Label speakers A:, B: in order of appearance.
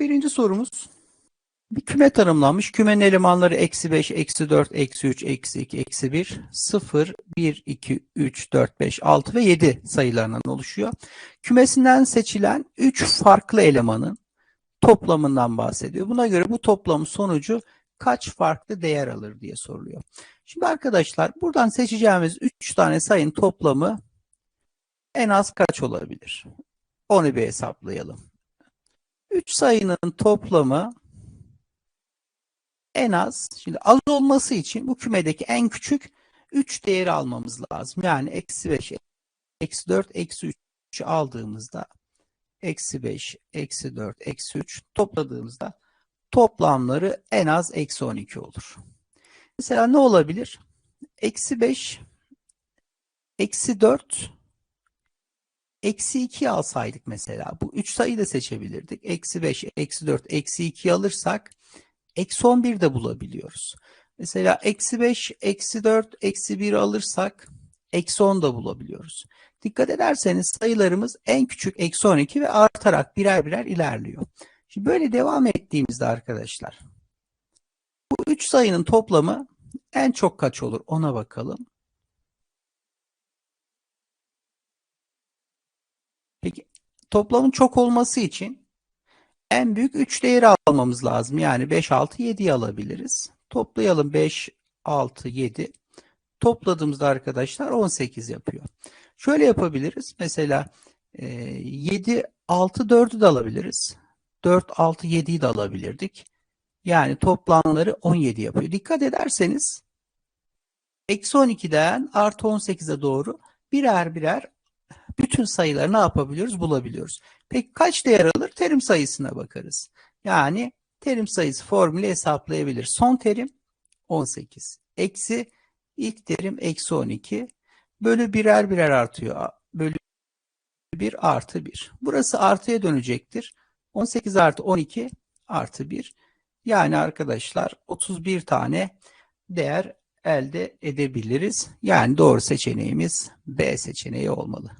A: 41. sorumuz. Bir küme tanımlanmış. Kümenin elemanları eksi 5, eksi 4, eksi 3, eksi 2, eksi 1, 0, 1, 2, 3, 4, 5, 6 ve 7 sayılarından oluşuyor. Kümesinden seçilen 3 farklı elemanın toplamından bahsediyor. Buna göre bu toplamın sonucu kaç farklı değer alır diye soruluyor. Şimdi arkadaşlar buradan seçeceğimiz 3 tane sayının toplamı en az kaç olabilir? Onu bir hesaplayalım. 3 sayının toplamı en az, şimdi az olması için bu kümedeki en küçük 3 değeri almamız lazım. Yani eksi 5, eksi 4, eksi 3'ü aldığımızda eksi 5, eksi 4, eksi 3 topladığımızda toplamları en az eksi 12 olur. Mesela ne olabilir? Eksi 5, eksi 4, eksi 2 alsaydık mesela. Bu 3 sayıyı da seçebilirdik. Eksi 5, eksi 4, eksi 2 alırsak eksi 11 de bulabiliyoruz. Mesela eksi 5, eksi 4, eksi 1 alırsak eksi 10 da bulabiliyoruz. Dikkat ederseniz sayılarımız en küçük eksi 12 ve artarak birer birer ilerliyor. Şimdi böyle devam ettiğimizde arkadaşlar bu 3 sayının toplamı en çok kaç olur ona bakalım. Peki toplamın çok olması için en büyük 3 değeri almamız lazım. Yani 5, 6, 7'yi alabiliriz. Toplayalım 5, 6, 7. Topladığımızda arkadaşlar 18 yapıyor. Şöyle yapabiliriz. Mesela 7, 6, 4'ü de alabiliriz. 4, 6, 7'yi de alabilirdik. Yani toplamları 17 yapıyor. Dikkat ederseniz eksi 12'den artı 18'e doğru birer birer bütün sayıları ne yapabiliyoruz? Bulabiliyoruz. Peki kaç değer alır? Terim sayısına bakarız. Yani terim sayısı formülü hesaplayabilir. Son terim 18. Eksi ilk terim eksi 12. Bölü birer birer artıyor. Bölü 1 artı 1. Burası artıya dönecektir. 18 artı 12 artı 1. Yani arkadaşlar 31 tane değer elde edebiliriz. Yani doğru seçeneğimiz B seçeneği olmalı.